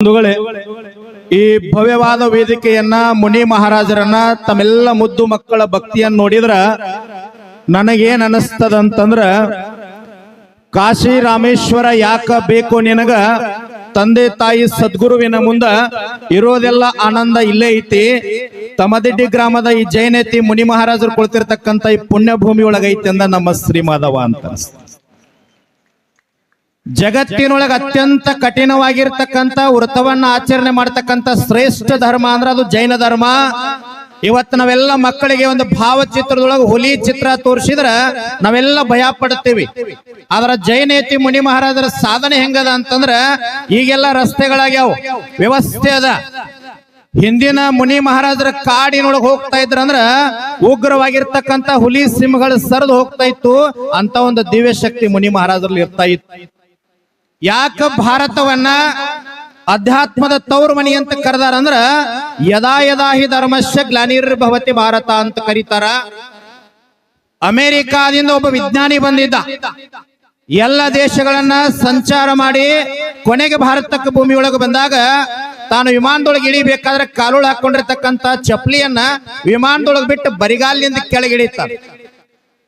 ಬಂಧುಗಳೇ, ಈ ಭವ್ಯವಾದ ವೇದಿಕೆಯನ್ನ ಮುನಿ ಮಹಾರಾಜರನ್ನ ತಮ್ಮೆಲ್ಲ ಮುದ್ದು ಮಕ್ಕಳ ಭಕ್ತಿಯನ್ನ ನೋಡಿದ್ರ ನನಗೇನ್ ಅನಸ್ತದಂತಂದ್ರ ಕಾಶಿ ರಾಮೇಶ್ವರ ಯಾಕ ಬೇಕು ನಿನಗ ತಂದೆ ತಾಯಿ ಸದ್ಗುರುವಿನ ಮುಂದ ಇರೋದೆಲ್ಲ ಆನಂದ ಇಲ್ಲೇ ಐತಿ ತಮದಿಡ್ಡಿ ಗ್ರಾಮದ ಈ ಜೈನತಿ ಮುನಿ ಮಹಾರಾಜರು ಕುಳಿತಿರ್ತಕ್ಕಂಥ ಈ ಪುಣ್ಯ ಭೂಮಿ ಅಂದ ನಮ್ಮ ಶ್ರೀ ಮಾಧವ ಅಂತ. ಜಗತ್ತಿನೊಳಗೆ ಅತ್ಯಂತ ಕಠಿಣವಾಗಿರ್ತಕ್ಕಂಥ ವ್ರತವನ್ನ ಆಚರಣೆ ಮಾಡ್ತಕ್ಕಂಥ ಶ್ರೇಷ್ಠ ಧರ್ಮ ಅಂದ್ರೆ ಅದು ಜೈನ ಧರ್ಮ. ಇವತ್ತು ನಾವೆಲ್ಲ ಮಕ್ಕಳಿಗೆ ಒಂದು ಭಾವಚಿತ್ರದೊಳಗೆ ಹುಲಿ ಚಿತ್ರ ತೋರಿಸಿದ್ರ ನಾವೆಲ್ಲ ಭಯ ಪಡ್ತೀವಿ. ಆದ್ರ ಜೈನೇತಿ ಮುನಿ ಮಹಾರಾಜರ ಸಾಧನೆ ಹೆಂಗದ ಅಂತಂದ್ರ ಈಗೆಲ್ಲ ರಸ್ತೆಗಳಾಗ್ಯಾವ. ವ್ಯವಸ್ಥೆ ಅದ. ಹಿಂದಿನ ಮುನಿ ಮಹಾರಾಜರ ಕಾಡಿನೊಳಗೆ ಹೋಗ್ತಾ ಇದ್ರಂದ್ರ ಉಗ್ರವಾಗಿರ್ತಕ್ಕಂಥ ಹುಲಿ ಸಿಂಹಗಳು ಸರಿದು ಹೋಗ್ತಾ ಇತ್ತು. ಅಂತ ಒಂದು ದಿವ್ಯ ಶಕ್ತಿ ಮುನಿ ಮಹಾರಾಜರಲ್ಲಿ ಇರ್ತಾ ಇತ್ತು. ಯಾಕ ಭಾರತವನ್ನ ಅಧ್ಯಾತ್ಮದ ತೌರ್ ಮನಿ ಅಂತ ಕರೆದಾರ ಅಂದ್ರ, ಯದಾ ಯದಾ ಹಿ ಧರ್ಮಶ್ಯ ಗ್ಲಾನಿರ್ಭವತಿ ಭಾರತ ಅಂತ ಕರೀತಾರ. ಅಮೆರಿಕಾದಿಂದ ಒಬ್ಬ ವಿಜ್ಞಾನಿ ಬಂದಿದ್ದ. ಎಲ್ಲ ದೇಶಗಳನ್ನ ಸಂಚಾರ ಮಾಡಿ ಕೊನೆಗೆ ಭಾರತಕ್ಕೆ ಭೂಮಿ ಒಳಗೆ ಬಂದಾಗ, ತಾನು ವಿಮಾನದೊಳಗೆ ಇಳಿಬೇಕಾದ್ರೆ ಕಾಲುಳು ಹಾಕೊಂಡಿರ್ತಕ್ಕಂತ ಚಪ್ಲಿಯನ್ನ ವಿಮಾನದೊಳಗೆ ಬಿಟ್ಟು ಬರಿಗಾಲಿನಿಂದ ಕೆಳಗಿಳಿತಾರ.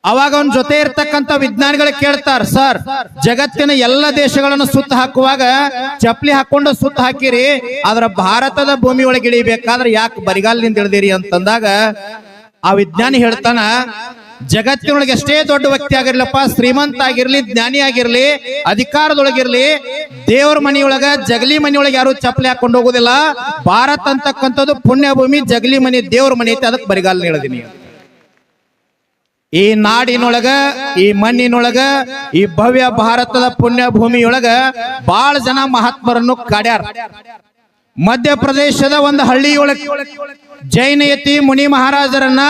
ಅವಾಗ ಅವನ ಜೊತೆ ಇರ್ತಕ್ಕಂಥ ವಿಜ್ಞಾನಿಗಳು ಕೇಳ್ತಾರ, ಸರ್, ಜಗತ್ತಿನ ಎಲ್ಲ ದೇಶಗಳನ್ನು ಸುತ್ತ ಹಾಕುವಾಗ ಚಪ್ಪಲಿ ಹಾಕೊಂಡು ಸುತ್ತ ಹಾಕಿರಿ, ಆದ್ರ ಭಾರತದ ಭೂಮಿ ಒಳಗೆ ಇಳಿಬೇಕಾದ್ರೆ ಯಾಕೆ ಬರಿಗಾಲದಿಂದ ಇಳಿದಿರಿ? ಅಂತಂದಾಗ ಆ ವಿಜ್ಞಾನಿ ಹೇಳ್ತಾನ, ಜಗತ್ತಿನೊಳಗೆ ಎಷ್ಟೇ ದೊಡ್ಡ ವ್ಯಕ್ತಿ ಆಗಿರ್ಲಪ್ಪ, ಶ್ರೀಮಂತ ಆಗಿರ್ಲಿ, ಜ್ಞಾನಿ ಆಗಿರ್ಲಿ, ಅಧಿಕಾರದೊಳಗಿರ್ಲಿ, ದೇವ್ರ ಮನಿಯೊಳಗ ಜಗಲಿ ಮನಿಯೊಳಗೆ ಯಾರು ಚಪ್ಪಲಿ ಹಾಕೊಂಡು ಹೋಗುದಿಲ್ಲ. ಭಾರತ ಅಂತಕ್ಕಂಥದ್ದು ಪುಣ್ಯ ಭೂಮಿ ಜಗಲಿ ಮನಿ, ದೇವ್ರ ಮನೆ ಐತೆ, ಅದಕ್ಕೆ ಬರಿಗಾಲ ಹೇಳಿದೀನಿ ಈ ನಾಡಿನೊಳಗ, ಈ ಮಣ್ಣಿನೊಳಗ, ಈ ಭವ್ಯ ಭಾರತದ ಪುಣ್ಯ ಭೂಮಿಯೊಳಗ ಬಹಳ ಜನ ಮಹಾತ್ಮರನ್ನು ಕಾಡ್ಯಾರ. ಮಧ್ಯಪ್ರದೇಶದ ಒಂದು ಹಳ್ಳಿಯೊಳಗ ಜೈನಯತಿ ಮುನಿ ಮಹಾರಾಜರನ್ನ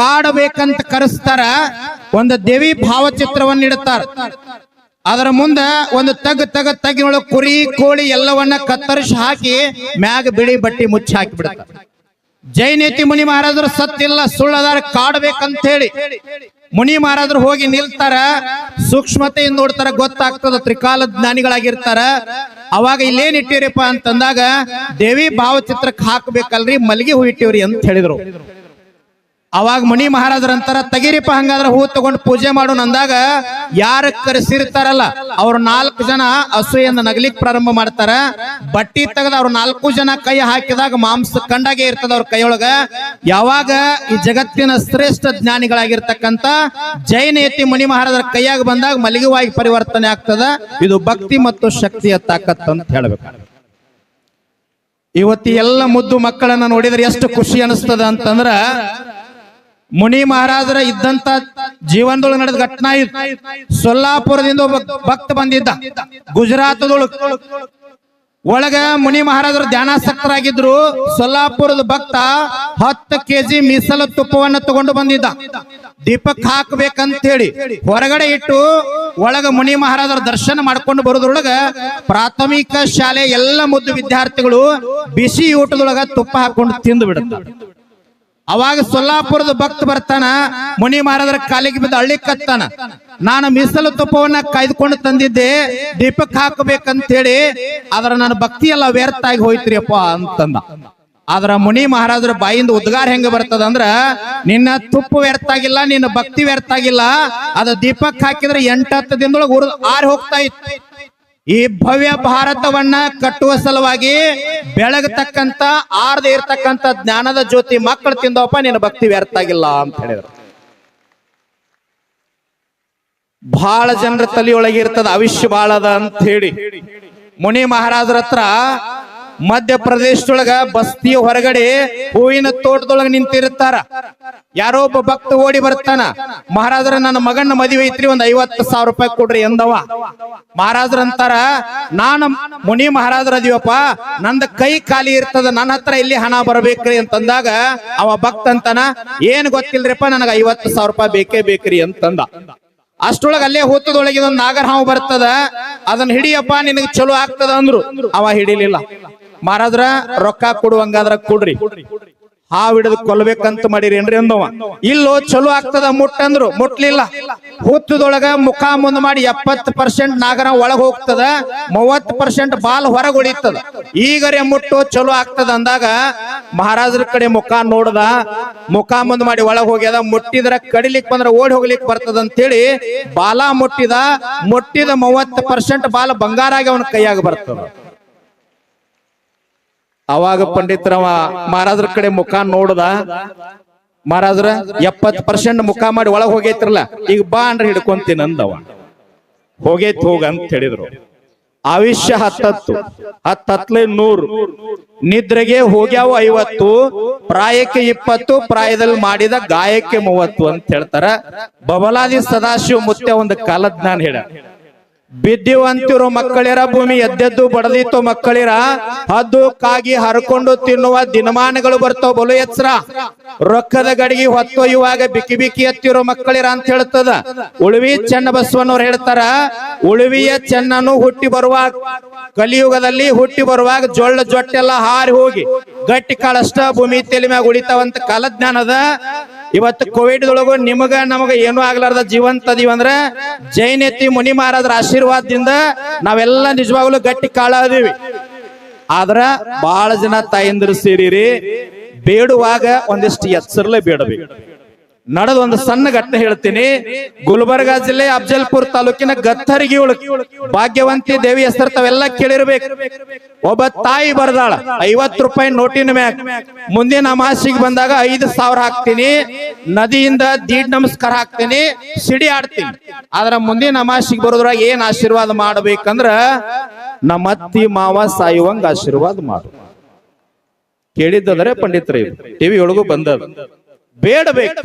ಕಾಡಬೇಕಂತ ಕರೆಸ್ತಾರ, ಒಂದು ದೇವಿ ಭಾವಚಿತ್ರವನ್ನು ಇಡುತ್ತಾರ ಅದರ ಮುಂದ ಒಂದು ತಗ್ ತಗ ತಗಿನೊಳಗೆ ಕುರಿ, ಕೋಳಿ ಎಲ್ಲವನ್ನ ಕತ್ತರಿಸಿ ಹಾಕಿ ಮ್ಯಾಗ ಬಿಳಿ ಬಟ್ಟಿ ಮುಚ್ಚಿ ಹಾಕಿ ಬಿಡ್ತಾರೆ ಜೈನೇತಿ ಮುನಿ ಮಹಾರಾಜರು ಸತ್ತಿಲ್ಲ, ಸುಳ್ಳದಾರ ಕಾಡ್ಬೇಕಂತ ಹೇಳಿ ಮುನಿ ಮಹಾರಾಜರು ಹೋಗಿ ನಿಲ್ತಾರ, ಸೂಕ್ಷ್ಮತೆಯಿಂದ ನೋಡ್ತಾರ, ಗೊತ್ತಾಗ್ತದ, ತ್ರಿಕಾಲ ಜ್ಞಾನಿಗಳಾಗಿರ್ತಾರ. ಅವಾಗ ಇಲ್ಲೇನ್ ಇಟ್ಟಿರಿಪ್ಪ ಅಂತಂದಾಗ, ದೇವಿ ಭಾವಚಿತ್ರಕ್ಕೆ ಹಾಕ್ಬೇಕಲ್ರಿ ಮಲ್ಲಿಗೆ ಹೂ ಇಟ್ಟಿವ್ರಿ ಅಂತ ಹೇಳಿದ್ರು. ಅವಾಗ ಮಣಿ ಮಹಾರಾಜರಂತಾರ ತಗಿರಿಪ್ಪ, ಹಂಗಾದ್ರೆ ಹೂ ತಗೊಂಡು ಪೂಜೆ ಮಾಡೋಣ ಅಂದಾಗ ಯಾರ ಕರೆಸಿರ್ತಾರಲ್ಲ, ಅವ್ರು ನಾಲ್ಕು ಜನ ಅಸೂಯನ್ನ ನಗಲಿಕ್ ಪ್ರಾರಂಭ ಮಾಡ್ತಾರ. ಬಟ್ಟಿ ತೆಗೆದ ಅವ್ರ ನಾಲ್ಕು ಜನ ಕೈ ಹಾಕಿದಾಗ ಮಾಂಸ ಕಂಡಾಗೆ ಇರ್ತದ ಅವ್ರ ಕೈಯೊಳಗ. ಯಾವಾಗ ಈ ಜಗತ್ತಿನ ಶ್ರೇಷ್ಠ ಜ್ಞಾನಿಗಳಾಗಿರ್ತಕ್ಕಂತ ಎತ್ತಿ ಮಣಿ ಮಹಾರಾಜರ ಕೈಯಾಗ ಬಂದಾಗ ಮಲಿಗವಾಗಿ ಪರಿವರ್ತನೆ ಆಗ್ತದ. ಇದು ಭಕ್ತಿ ಮತ್ತು ಶಕ್ತಿಯ ತಾಕತ್ತು ಅಂತ ಹೇಳಬೇಕು. ಇವತ್ತು ಎಲ್ಲ ಮುದ್ದು ಮಕ್ಕಳನ್ನ ನೋಡಿದ್ರೆ ಎಷ್ಟು ಖುಷಿ ಅನಿಸ್ತದ ಅಂತಂದ್ರ ಮುನಿ ಮಹಾರಾಜರ ಇದ್ದಂತ ಜೀವನದೊಳಗೆ ನಡೆದ ಘಟನಾ ಇತ್ತು ಸೊಲ್ಲಾಪುರದಿಂದ ಒಬ್ಬ ಭಕ್ತ ಬಂದಿದ್ದ. ಗುಜರಾತದೊಳಗ. ಒಳಗ ಮುನಿ ಮಹಾರಾಜರು ಧ್ಯಾನಾಸಕ್ತರಾಗಿದ್ರು. ಸೊಲ್ಲಾಪುರದ ಭಕ್ತ ಹತ್ತು ಕೆಜಿ ಮೀಸಲ ತುಪ್ಪವನ್ನ ತಗೊಂಡು ಬಂದಿದ್ದ. ದೀಪಕ್ ಹಾಕ್ಬೇಕಂತ ಹೇಳಿ ಹೊರಗಡೆ ಇಟ್ಟು ಒಳಗ ಮುನಿ ಮಹಾರಾಜರ ದರ್ಶನ ಮಾಡ್ಕೊಂಡು ಬರೋದ್ರೊಳಗ ಪ್ರಾಥಮಿಕ ಶಾಲೆ ಎಲ್ಲ ಮುದ್ದು ವಿದ್ಯಾರ್ಥಿಗಳು ಬಿಸಿ ಊಟದೊಳಗ ತುಪ್ಪ ಹಾಕೊಂಡು ತಿಂದು ಬಿಡುತ್ತಾರೆ. ಅವಾಗ ಸೊಲ್ಲಾಪುರದ ಭಕ್ತ ಬರ್ತಾನ, ಮುನಿ ಮಹಾರಾಜರ ಕಾಲಿಗೆ ಬಿದ್ದ ಹಳ್ಳಿ ಕತ್ತಾನ. ನಾನು ಮೀಸಲು ತುಪ್ಪವನ್ನ ಕಾಯ್ದುಕೊಂಡು ತಂದಿದ್ದೆ, ದೀಪಕ್ ಹಾಕಬೇಕಂತ ಹೇಳಿ ಅದರ ನನ್ನ ಭಕ್ತಿ ಎಲ್ಲ ವ್ಯರ್ಥ ಆಗಿ ಹೋಯ್ತ್ರಿಯಪ್ಪ ಅಂತಂದ. ಆದ್ರ ಮುನಿ ಮಹಾರಾಜರ ಬಾಯಿಂದ ಉದ್ಗಾರ ಹೆಂಗ ಬರ್ತದ ಅಂದ್ರ ನಿನ್ನ ತುಪ್ಪ ವ್ಯರ್ಥ ಆಗಿಲ್ಲ ನಿನ್ನ ಭಕ್ತಿ ವ್ಯರ್ಥ ಆಗಿಲ್ಲ ಅದ ದೀಪಕ್ ಹಾಕಿದ್ರೆ ಎಂಟತ್ತು ದಿನದೊಳಗೆ ಉರ್ದು ಆರಿ ಹೋಗ್ತಾ ಇತ್ತು. ಈ ಭವ್ಯ ಭಾರತವನ್ನ ಕಟ್ಟುವ ಸಲುವಾಗಿ ಬೆಳಗತಕ್ಕಂತ ಆರ್ದ ಇರ್ತಕ್ಕಂತ ಜ್ಞಾನದ ಜ್ಯೋತಿ ಮಕ್ಕಳು ತಿಂದವಪ್ಪ, ನಿನ್ನ ಭಕ್ತಿ ವ್ಯರ್ಥ ಆಗಿಲ್ಲ ಅಂತ ಹೇಳಿದ್ರು. ಬಹಳ ಜನರ ತಲೆಯೊಳಗೆ ಇರ್ತದ ಅವಿಷ್ಯ ಬಾಳದ ಅಂತ ಹೇಳಿ. ಮುನಿ ಮಹಾರಾಜರ ಹತ್ರ ಮಧ್ಯಪ್ರದೇಶದೊಳಗ ಬಸ್ತಿಯ ಹೊರಗಡೆ ಹೂವಿನ ತೋಟದೊಳಗ ನಿಂತಿರ್ತಾರ ಯಾರೋ ಒಬ್ಬ ಭಕ್ತ ಓಡಿ ಬರ್ತಾನ, ಮಹಾರಾಜರ, ನನ್ನ ಮಗನ ಮದುವೆ ಐತ್ರಿ, ಒಂದ್ ಐವತ್ತು ಸಾವಿರ ರೂಪಾಯಿ ಕೊಡ್ರಿ ಎಂದವ. ಮಹಾರಾಜರ ಅಂತಾರ, ನಾನು ಮುನಿ ಮಹಾರಾಜರ ಅದೀವಪ್ಪ, ನಂದ ಕೈ ಖಾಲಿ ಇರ್ತದ, ನನ್ನ ಹತ್ರ ಇಲ್ಲಿ ಹಣ ಬರ್ಬೇಕ್ರಿ ಅಂತಂದಾಗ ಅವ ಭಕ್ತ ಅಂತಾನ, ಏನ್ ಗೊತ್ತಿಲ್ರಿಪ್ಪ, ನನಗ ಐವತ್ತು ಸಾವಿರ ರೂಪಾಯಿ ಬೇಕೇ ಬೇಕ್ರಿ ಅಂತಂದ. ಅಷ್ಟೊಳಗ ಅಲ್ಲೇ ಹೊತ್ತದೊಳಗೆ ಒಂದು ನಾಗರ ಹಾವು ಬರ್ತದ, ಅದನ್ನ ಹಿಡಿಯಪ್ಪ, ನಿನಗೆ ಚಲೋ ಆಗ್ತದ ಅಂದ್ರು. ಅವ ಹಿಡಿಲಿಲ್ಲ. ಮಹಾರಾಜ್ರ ರೊಕ್ಕ ಕೊಡುವಂಗಾದ್ರ ಕೊಡ್ರಿ. ಹಾವ್ ಹಿಡಿದು ಕೊಲ್ಬೇಕಂತ ಮಾಡಿರಿ ಏನ್ರಿ ಅಂದವ. ಇಲ್ಲೋ ಚಲೋ ಆಗ್ತದ ಮುಟ್ಟಂದ್ರು ಮುಟ್ಲಿಲ್ಲ. ಹುತ್ತದೊಳಗ ಮುಖ ಮುಂದ್ ಮಾಡಿ ಎಪ್ಪತ್ತು ಪರ್ಸೆಂಟ್ ನಾಗರ ಒಳಗ್ ಹೋಗ್ತದ. ಮೂವತ್ತು ಪರ್ಸೆಂಟ್ ಬಾಲ್ ಹೊರಗ್ ಉಳಿತದ. ಈಗರೆ ಮುಟ್ಟು ಚಲೋ ಆಗ್ತದ ಅಂದಾಗ ಮಹಾರಾಜರ ಕಡೆ ಮುಖ ನೋಡ್ದ. ಮುಖ ಮುಂದ್ ಮಾಡಿ ಒಳಗ್ ಹೋಗ್ಯದ. ಮುಟ್ಟಿದ್ರ ಕಡಿಲಿಕ್ ಬಂದ್ರ ಓಡಿ ಹೋಗ್ಲಿಕ್ ಬರ್ತದ ಅಂತೇಳಿ ಬಾಲ ಮುಟ್ಟಿದ. ಮುಟ್ಟಿದ ಮೂವತ್ತು ಪರ್ಸೆಂಟ್ ಬಾಲ ಬಂಗಾರಾಗಿ ಅವನ ಕೈಯಾಗ ಬರ್ತದ. ಅವಾಗ ಪಂಡಿತರವ ಮಹಾರಾಜರ ಕಡೆ ಮುಖ ನೋಡ್ದ. ಮಹಾರಾಜ್ರ ಎಪ್ಪತ್ ಪರ್ಸೆಂಟ್ ಮುಖ ಮಾಡಿ ಒಳಗ್ ಹೋಗೈತ್ರಲ್ಲ, ಈಗ ಬಾ ಅಂದ್ರೆ ಹಿಡ್ಕೊಂತೀನಿ ಅಂದವ. ಹೋಗೈತ್ ಹೋಗ ಅಂತ ಹೇಳಿದ್ರು. ಆಯುಷ್ಯ ಹತ್ತತ್ತು ಹತ್ತತ್ಲೆ ನೂರು. ನಿದ್ರೆಗೆ ಹೋಗ್ಯಾವ ಐವತ್ತು, ಪ್ರಾಯಕ್ಕೆ ಇಪ್ಪತ್ತು, ಪ್ರಾಯದಲ್ಲಿ ಮಾಡಿದ ಗಾಯಕ್ಕೆ ಮೂವತ್ತು ಅಂತ ಹೇಳ್ತಾರ. ಬಬಲಾದಿ ಸದಾಶಿವ ಮುತ್ತೆ ಒಂದು ಕಾಲಜ್ಞಾನ ಹೇಳ ಬಿದ್ದಿವಂತಿರೋ ಮಕ್ಕಳಿರ ಭೂಮಿ ಎದ್ದೆದ್ದು ಬಡದಿತ್ತು ಮಕ್ಕಳಿರ, ಹದ್ದು ಕಾಗಿ ಹರ್ಕೊಂಡು ತಿನ್ನುವ ದಿನಮಾನಗಳು ಬರ್ತಾವ ಬಲು ಎಚ್ಚರ ರೊಕ್ಕದ ಗಡಿಗೆ ಹೊತ್ತೊಯ್ಯುವಾಗ ಬಿಕ್ಕಿ ಬಿಕ್ಕಿ ಎತ್ತಿರೋ ಮಕ್ಕಳಿರ ಅಂತ ಹೇಳ್ತದ. ಉಳುವಿ ಚೆನ್ನ ಬಸವನವ್ರು ಹೇಳ್ತಾರ, ಉಳುವಿಯ ಚೆನ್ನನು ಹುಟ್ಟಿ ಬರುವಾಗ, ಕಲಿಯುಗದಲ್ಲಿ ಹುಟ್ಟಿ ಬರುವಾಗ ಜೊಳ್ಳ ಜೊಟ್ಟೆಲ್ಲ ಹಾರಿ ಹೋಗಿ ಗಟ್ಟಿ ಕಾಳಷ್ಟ ಭೂಮಿ ತೆಲಿ ಮ್ಯಾಗ ಉಳಿತಾವಂತ ಕಾಲಜ್ಞಾನದ ಇವತ್ತು ಕೋವಿಡ್ ದೊಳಗು ನಿಮಗ ನಮಗ ಏನು ಆಗ್ಲಾರ್ದ ಜೀವಂತ ಜೈನ್ ಜೈನೆತ್ತಿ ಮುನಿ ಮಹಾರಾಜರ ಆಶೀರ್ವಾದದಿಂದ ನಾವೆಲ್ಲ ನಿಜವಾಗ್ಲೂ ಗಟ್ಟಿ ಕಾಳ ಅದೀವಿ ಆದ್ರ ಬಹಳ ಜನ ತಾಯಂದಿರು ಸೇರಿರಿ, ಬೇಡುವಾಗ ಒಂದಿಷ್ಟು ಎಚ್ಚರಲೇ ಬೇಡಬೇಕು. ನಡೆದ ಒಂದು ಸಣ್ಣ ಘಟನೆ ಹೇಳ್ತೀನಿ. ಗುಲ್ಬರ್ಗ ಜಿಲ್ಲೆ ಅಫಜಲ್ಪುರ್ ತಾಲೂಕಿನ ಗತ್ತರಿಗೆ ಭಾಗ್ಯವಂತಿ ದೇವಿ ಹೆಸರು ತಾವೆಲ್ಲ ಕೇಳಿರ್ಬೇಕು. ಒಬ್ಬ ತಾಯಿ ಬರ್ದಾಳ ಐವತ್ ರೂಪಾಯಿ ನೋಟಿನ ಮ್ಯಾಗ. ಮುಂದಿನ ಅಮಾಸಿಗೆ ಬಂದಾಗ ಐದು ಸಾವಿರ ಹಾಕ್ತೀನಿ. ನದಿಯಿಂದ ದೀಡ್ ನಮಸ್ಕಾರ ಹಾಕ್ತೀನಿ. ಸಿಡಿ ಆಡ್ತೀನಿ. ಆದ್ರ ಮುಂದಿನ ಅಮಾಸಿಗೆ ಬರೋದ್ರಾಗ ಏನ್ ಆಶೀರ್ವಾದ ಮಾಡ್ಬೇಕಂದ್ರ ನಮ್ಮ ಅತ್ತಿ ಮಾವ ಸಾಯುವಂಗ ಆಶೀರ್ವಾದ ಮಾಡು. ಕೇಳಿದ್ದದರೆ ಪಂಡಿತರೇ ಟಿವಿ ಒಳಗೂ ಬಂದದ ಬೇಡಬೇಕು.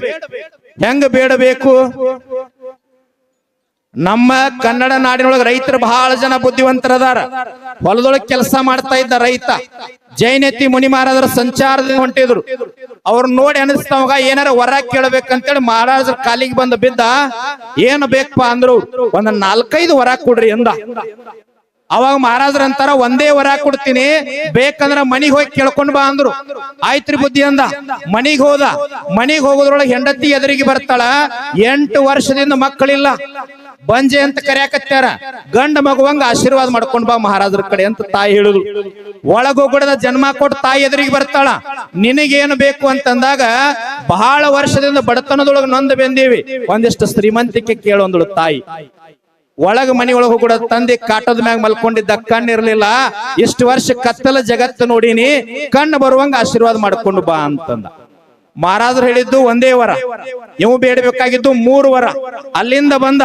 ಹೆಂಗ ಬೇಡಬೇಕು? ನಮ್ಮ ಕನ್ನಡ ನಾಡಿನೊಳಗೆ ರೈತರು ಬಹಳ ಜನ ಬುದ್ಧಿವಂತರದಾರ. ಹೊಲದೊಳಗೆ ಕೆಲಸ ಮಾಡ್ತಾ ಇದ್ದ ರೈತ ಜೈನತಿ ಮುನಿ ಮಹಾರಾಜರ ಸಂಚಾರದಿಂದ ಹೊಂಟಿದ್ರು. ಅವ್ರ ನೋಡಿ ಅನಿಸ್ತಾವಾಗ ಏನಾರ ವರ ಕೇಳಬೇಕಂತೇಳಿ ಮಹಾರಾಜರ ಕಾಲಿಗೆ ಬಂದು ಬಿದ್ದ, ಏನು ಬೇಕಪ್ಪ ಅಂದ್ರು, ಒಂದ್ ನಾಲ್ಕೈದು ಹೊರ ಕೊಡ್ರಿ ಅಂದ ಅವಾಗ ಮಹಾರಾಜರ ಅಂತಾರ, ಒಂದೇ ವರ ಕೊಡ್ತೀನಿ, ಬೇಕಂದ್ರ ಮನಿಗ್ ಹೋಗಿ ಕೇಳ್ಕೊಂಡ್ ಬಾ ಅಂದ್ರು. ಆಯ್ತ್ರಿ ಬುದ್ಧಿ ಅಂದ, ಮನಿಗ್ ಹೋದ, ಮನಿಗ್ ಹೋಗೋದ್ರೊಳಗೆ ಹೆಂಡತಿ ಎದುರಿಗೆ ಬರ್ತಾಳ, ಎಂಟು ವರ್ಷದಿಂದ ಮಕ್ಕಳಿಲ್ಲ, ಬಂಜೆ ಅಂತ ಕರೆಯಕತ್ಯಾರ, ಗಂಡ ಮಗುವಂಗ ಆಶೀರ್ವಾದ ಮಾಡ್ಕೊಂಡ್ ಬಾ ಮಹಾರಾಜರ ಕಡೆ ಅಂತ ತಾಯಿ ಹೇಳುದು ಒಳಗೋಗಡದ ಜನ್ಮ ಕೊಟ್ಟು ತಾಯಿ ಎದುರಿಗೆ ಬರ್ತಾಳ, ನಿನಗೇನು ಬೇಕು ಅಂತಂದಾಗ, ಬಹಳ ವರ್ಷದಿಂದ ಬಡತನದೊಳಗೆ ನೊಂದು ಬೆಂದೀವಿ. ಒಂದಿಷ್ಟು ಶ್ರೀಮಂತಿಕೆ ಕೇಳೊಂದಳು ತಾಯಿ. ಒಳಗ ಮನಿ ಒಳಗ ಕೂಡ ತಂದೆ ಕಾಟದ ಮ್ಯಾಗ ಮಲ್ಕೊಂಡಿದ್ದ ಕಣ್ಣಿರ್ಲಿಲ್ಲ. ಇಷ್ಟು ವರ್ಷ ಕತ್ತಲ ಜಗತ್ತು ನೋಡಿನಿ, ಕಣ್ಣು ಬರುವಂಗ ಆಶೀರ್ವಾದ ಮಾಡ್ಕೊಂಡು ಬಾ ಅಂತಂದ. ಮಹಾರಾಜರು ಹೇಳಿದ್ದು ಒಂದೇ ವರ. ಇವು ಬೇಡಬೇಕಾಗಿದ್ದು ಮೂರು ವರ. ಅಲ್ಲಿಂದ ಬಂದ.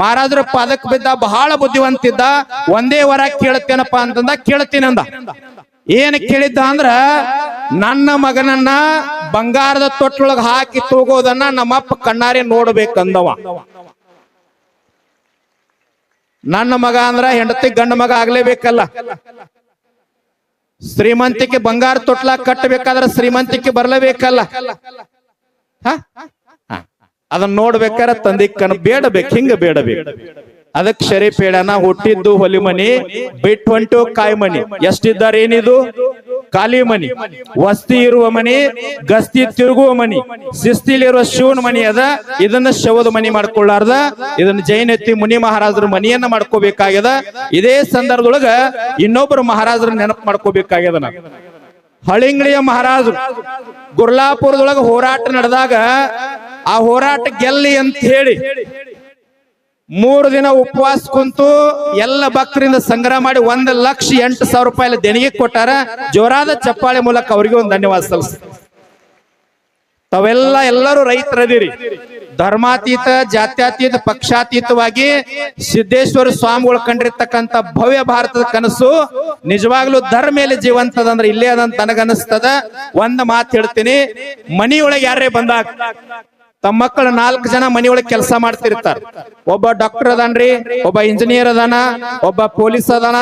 ಮಹಾರಾಜರ ಪಾದಕ್ ಬಿದ್ದ, ಬಹಳ ಬುದ್ಧಿವಂತಿದ್ದ, ಒಂದೇ ವರ ಕೇಳ್ತೇನಪ್ಪ ಅಂತಂದ ಕೇಳ್ತೀನಂದ ಏನ್ ಕೇಳಿದ್ದ ಅಂದ್ರ, ನನ್ನ ಮಗನನ್ನ ಬಂಗಾರದ ತೊಟ್ಟೊಳಗ ಹಾಕಿ ತೂಗೋದನ್ನ ನಮ್ಮಪ್ಪ ಕಣ್ಣಾರೆ ನೋಡ್ಬೇಕಂದವ. ನನ್ನ ಮಗ ಅಂದ್ರ ಹೆಂಡತಿ ಗಂಡ ಮಗ ಆಗ್ಲೇಬೇಕಲ್ಲ. ಶ್ರೀಮಂತಿಕೆ ಬಂಗಾರ ತೊಟ್ಲ ಕಟ್ಟಬೇಕಾದ್ರೆ ಶ್ರೀಮಂತಿಕೆ ಬರ್ಲೇಬೇಕಲ್ಲ. ಅದನ್ನ ನೋಡ್ಬೇಕಾರ ತಂದೆ ಕಣ್ ಬೇಡಬೇಕು, ಹಿಂಗ ಬೇಡಬೇಕು. ಅದಕ್ ಶರೀಫ್ ಹೇಳನ ಹುಟ್ಟಿದ್ದು ಹೊಲಿ ಮನಿ ಬಿಟ್ಟು ಹೊಂಟು ಕಾಯಿ ಮನಿ. ಎಷ್ಟಿದ್ದಾರೆ ಏನಿದು ಖಾಲಿ ಮನಿ, ವಸ್ತಿ ಇರುವ ಮನಿ, ಗಸ್ತಿ ತಿರುಗುವ ಮನಿ, ಶಿಸ್ತಿಲಿರುವ ಶಿವನ ಮನಿ ಅದ, ಇದನ್ನ ಶವದ ಮನಿ ಮಾಡ್ಕೊಳ್ಳಾರ್ದ, ಇದನ್ನ ಜೈನತಿ ಮುನಿ ಮಹಾರಾಜರ ಮನಿಯನ್ನ ಮಾಡ್ಕೋಬೇಕಾಗ್ಯದ. ಇದೇ ಸಂದರ್ಭದೊಳಗ ಇನ್ನೊಬ್ಬರು ಮಹಾರಾಜರ ನೆನಪು ಮಾಡ್ಕೋಬೇಕಾಗ್ಯದ ನಾ. ಹಳಿಂಗಳಿಯ ಮಹಾರಾಜರು ಗುರ್ಲಾಪುರದೊಳಗ ಹೋರಾಟ ನಡೆದಾಗ ಆ ಹೋರಾಟ ಗೆಲ್ಲಿ ಅಂತ ಹೇಳಿ ಮೂರು ದಿನ ಉಪವಾಸ ಕುಂತು ಎಲ್ಲ ಭಕ್ತರಿಂದ ಸಂಗ್ರಹ ಮಾಡಿ ಒಂದ್ ಲಕ್ಷ ಎಂಟು ಸಾವಿರ ರೂಪಾಯಿ ದೇಣಿಗೆ ಕೊಟ್ಟಾರ. ಜೋರಾದ ಚಪ್ಪಾಳೆ ಮೂಲಕ ಅವರಿಗೆ ಒಂದು ಧನ್ಯವಾದ ಸಲ್ಲಿಸ ತಾವೆಲ್ಲ ಎಲ್ಲರೂ ರೈತರದಿರಿ. ಧರ್ಮಾತೀತ, ಜಾತ್ಯಾತೀತ, ಪಕ್ಷಾತೀತವಾಗಿ ಸಿದ್ದೇಶ್ವರ ಸ್ವಾಮಿಗಳು ಕಂಡಿರ್ತಕ್ಕಂಥ ಭವ್ಯ ಭಾರತದ ಕನಸು ನಿಜವಾಗ್ಲೂ ಧರ್ಮ ಮೇಲೆ ಜೀವಂತದಂದ್ರೆ ಇಲ್ಲೇ ಅದಂತ ನನಗನ್ನಿಸ್ತದ. ಒಂದ್ ಮಾತು ಹೇಳ್ತೀನಿ, ಮನಿಯೊಳಗೆ ಯಾರೇ ಬಂದಾಗ ತಮ್ಮ ಮಕ್ಕಳು ನಾಲ್ಕು ಜನ ಮನೆಯೊಳಗೆ ಕೆಲಸ ಮಾಡ್ತಿರ್ತಾರ. ಒಬ್ಬ ಡಾಕ್ಟರ್ ಅದಾನ್ರಿ, ಒಬ್ಬ ಇಂಜಿನಿಯರ್ ಅದಾನ, ಒಬ್ಬ ಪೊಲೀಸ್ ಅದಾನ.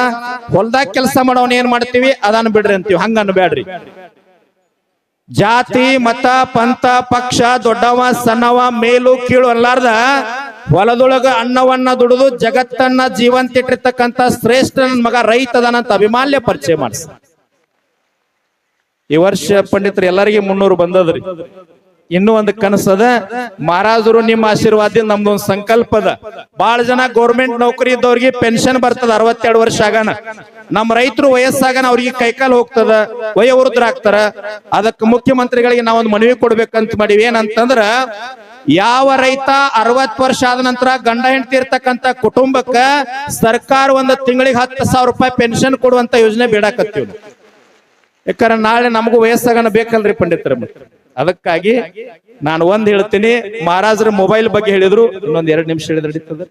ಹೊಲ್ದಾಗ ಕೆಲಸ ಮಾಡೋನ್ ಏನ್ ಮಾಡ್ತೀವಿ? ಅದಾನ ಬಿಡ್ರಿ ಅಂತೀವಿ. ಹಂಗ ಅನ್ಬೇಡ್ರಿ ಜಾತಿ, ಮತ, ಪಂಥ, ಪಕ್ಷ, ದೊಡ್ಡವ, ಸಣ್ಣವ, ಮೇಲು, ಕೀಳು ಅಲ್ಲಾರ್ದ ಹೊಲದೊಳಗ ಅನ್ನವನ್ನ ದುಡಿದು ಜಗತ್ತನ್ನ ಜೀವಂತ ಇಟ್ಟಿರ್ತಕ್ಕಂಥ ಶ್ರೇಷ್ಠ ನನ್ನ ಮಗ ರೈತ ಅದಾನಂತ ಅಭಿಮಾನ್ಯ ಪರಿಚಯ ಮಾಡಿಸ. ಈ ವರ್ಷ ಪಂಡಿತರು ಎಲ್ಲರಿಗೆ ಮುನ್ನೂರು ಬಂದದ್ರಿ. ಇನ್ನೂ ಒಂದು ಕನಸದ ಮಹಾರಾಜರು ನಿಮ್ಮ ಆಶೀರ್ವಾದದಿಂದ ನಮ್ದೊಂದು ಸಂಕಲ್ಪ ಅದ ಬಹಳ ಜನ ಗೌರ್ಮೆಂಟ್ ನೌಕರಿ ಇದ್ದವ್ರಿಗೆ ಪೆನ್ಷನ್ ಬರ್ತದ, ಅರವತ್ತೆರಡು ವರ್ಷ ಆಗಾನ ನಮ್ಮ ರೈತರು ವಯಸ್ಸಾಗನ ಅವ್ರಿಗೆ ಕೈಕಾಲು ಹೋಗ್ತದ ವಯೋವೃದ್ಧರಾಗ್ತಾರ ಅದಕ್ಕೆ ಮುಖ್ಯಮಂತ್ರಿಗಳಿಗೆ ನಾವೊಂದು ಮನವಿ ಕೊಡ್ಬೇಕಂತ ಮಾಡಿವಿ. ಏನಂತಂದ್ರ, ಯಾವ ರೈತ ಅರವತ್ ವರ್ಷ ಆದ ನಂತರ ಗಂಡ ಹೆಂಡತಿ ಇರ್ತಕ್ಕಂತ ಕುಟುಂಬಕ್ಕ ಸರ್ಕಾರ ಒಂದು ತಿಂಗಳಿಗೆ ಹತ್ತು ಸಾವಿರ ರೂಪಾಯಿ ಪೆನ್ಷನ್ ಕೊಡುವಂತ ಯೋಜನೆ ಬೇಡಾಕತ್ತೀವಿ. ಯಾಕಂದ್ರೆ ನಾಳೆ ನಮಗೂ ವಯಸ್ಸಾಗನ ಬೇಕಲ್ರಿ ಪಂಡಿತರ ಅದಕ್ಕಾಗಿ ನಾನು ಒಂದ್ ಹೇಳ್ತೀನಿ, ಮಹಾರಾಜರ ಮೊಬೈಲ್ ಬಗ್ಗೆ ಹೇಳಿದ್ರು, ಇನ್ನೊಂದ್ ಎರಡ್ ನಿಮಿಷ ಹೇಳಿದ್ರೆ ನಡೀತದ?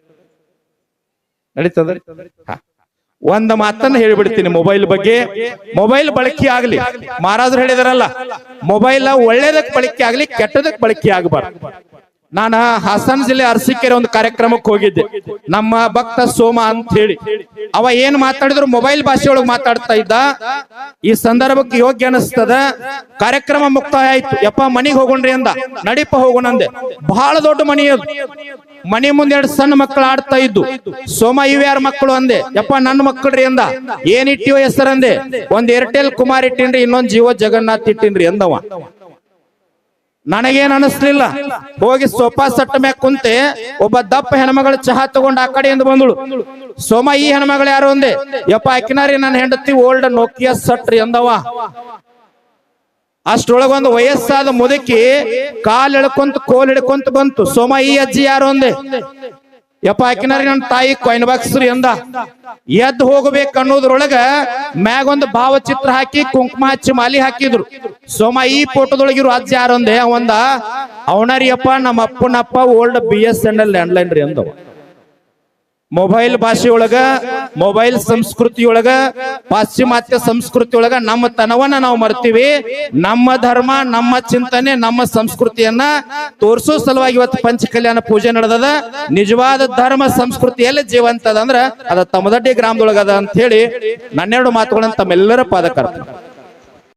ನಡೀತದ. ಒಂದ್ ಮಾತನ್ನ ಹೇಳ್ಬಿಡ್ತೀನಿ ಮೊಬೈಲ್ ಬಗ್ಗೆ. ಮೊಬೈಲ್ ಬಳಕೆ ಆಗ್ಲಿ. ಮಹಾರಾಜರು ಹೇಳಿದಾರಲ್ಲ ಮೊಬೈಲ್ ಒಳ್ಳೇದಕ್ ಬಳಕೆ ಆಗ್ಲಿ, ಕೆಟ್ಟದಕ್ ಬಳಕೆ ಆಗಬಾರ್ದು. ನಾನು ಹಾಸನ ಜಿಲ್ಲೆ ಅರಸಿಕೆರೆ ಒಂದು ಕಾರ್ಯಕ್ರಮಕ್ಕೆ ಹೋಗಿದ್ದೆ. ನಮ್ಮ ಭಕ್ತ ಸೋಮ ಅಂತ ಹೇಳಿ. ಅವ ಏನ್ ಮಾತಾಡಿದ್ರು ಮೊಬೈಲ್ ಭಾಷೆ ಮಾತಾಡ್ತಾ ಇದ್ದ. ಈ ಸಂದರ್ಭಕ್ಕೆ ಯೋಗ್ಯ ಅನಿಸ್ತದ. ಕಾರ್ಯಕ್ರಮ ಮುಕ್ತಾಯ ಆಯ್ತು. ಯಪ್ಪ, ಮನಿಗ್ ಹೋಗೋಣ್ರಿ ಅಂದ. ನಡಿಪ ಹೋಗೋಣ ಅಂದೆ ಬಹಳ ದೊಡ್ಡ ಮನಿ ಅದು. ಮನಿ ಮುಂದೆ ಎರಡು ಸಣ್ಣ ಮಕ್ಕಳು ಆಡ್ತಾ ಇದ್ದು. ಸೋಮ, ಇವ್ ಯಾರ ಮಕ್ಕಳು ಅಂದೆ. ಯಪ್ಪ ನನ್ನ ಮಕ್ಕಳ್ರಿ ಅಂದ. ಏನ್ ಇಟ್ಟಿವ ಹೆಸರಂದೆ. ಒಂದ್ ಏರ್ಟೆಲ್ ಕುಮಾರ್ ಇಟ್ಟಿನ್ರಿ, ಇನ್ನೊಂದ್ ಜೀವ ಜಗನ್ನಾಥ್ ಇಟ್ಟಿನ್ರಿ ಅಂದವ. ನನಗೇನ್ ಅನಿಸ್ಲಿಲ್ಲ. ಹೋಗಿ ಸೋಫಾ ಸೆಟ್ ಮ್ಯಾಗ ಕುಂತೆ, ಒಬ್ಬ ದಪ್ಪ ಹೆಣ್ಮಗಳು ಚಹಾ ತಗೊಂಡ್ ಆ ಕಡೆಯಿಂದ ಬಂದಳು. ಸೋಮ, ಈ ಹೆಣ್ಮಗಳು ಯಾರು ಒಂದೇ ಯಪ್ಪ, ಅಕ್ಕಿನಾರಿ ನನ್ನ ಹೆಂಡತಿ ಓಲ್ಡ್ ನೋಕಿಯಾ ಸಟ್ರಿ ಅಂದವ. ಅಷ್ಟೊಳಗ ಒಂದು ವಯಸ್ಸಾದ ಮುದುಕಿ ಕಾಲ್ ಎಳ್ಕೊಂತ, ಕೋಲ್ ಹಿಡ್ಕೊಂತ ಬಂತು. ಸೋಮ, ಈ ಅಜ್ಜಿ ಯಾರು ಅಂದೆ? ಯಪ್ಪ ಆಕಿನಾರಿ ನನ್ನ ತಾಯಿ ಕೊಯ್ನ್ ಬಾಕ್ಸ್ರಿ ಅಂದ. ಎದ್ದು ಹೋಗಬೇಕು ಅನ್ನೋದ್ರೊಳಗ ಮ್ಯಾಗ ಒಂದು ಭಾವಚಿತ್ರ ಹಾಕಿ ಕುಂಕುಮ ಹಚ್ಚಿ ಮಾಲಿ ಹಾಕಿದ್ರು. ಸೋಮ ಈ ಫೋಟೋದೊಳಗಿರು ಅಜ್ಜ ಯಾರಂದೆ ಅವಂದ, ಅವನರಿಯಪ್ಪ ನಮ್ಮ ಅಪ್ಪನಪ್ಪ old B S N L landline ರೀ ಅಂದವ. ಮೊಬೈಲ್ ಭಾಷೆಯೊಳಗ ಮೊಬೈಲ್ ಸಂಸ್ಕೃತಿಯೊಳಗ ಪಾಶ್ಚಿಮಾತ್ಯ ಸಂಸ್ಕೃತಿಯೊಳಗ ನಮ್ಮ ತನವನ್ನ ನಾವು ಮರ್ತೀವಿ. ನಮ್ಮ ಧರ್ಮ ನಮ್ಮ ಚಿಂತನೆ ನಮ್ಮ ಸಂಸ್ಕೃತಿಯನ್ನ ತೋರಿಸೋ ಸಲುವಾಗಿ ಇವತ್ತು ಪಂಚ ಕಲ್ಯಾಣ ಪೂಜೆ ನಡೆದದ. ನಿಜವಾದ ಧರ್ಮ ಸಂಸ್ಕೃತಿಯಲ್ಲಿ ಜೀವಂತದ ಜೀವಂತ ಅದ ಅಂದ್ರ ಅದ ತಮ್ಮದಡ್ಡಿ ಗ್ರಾಮದೊಳಗದ ಅಂತ ಹೇಳಿ ನನ್ನೆರಡು ಮಾತುಗಳನ್ನ ತಮ್ಮೆಲ್ಲರ ಪಾದಕರ್ತ.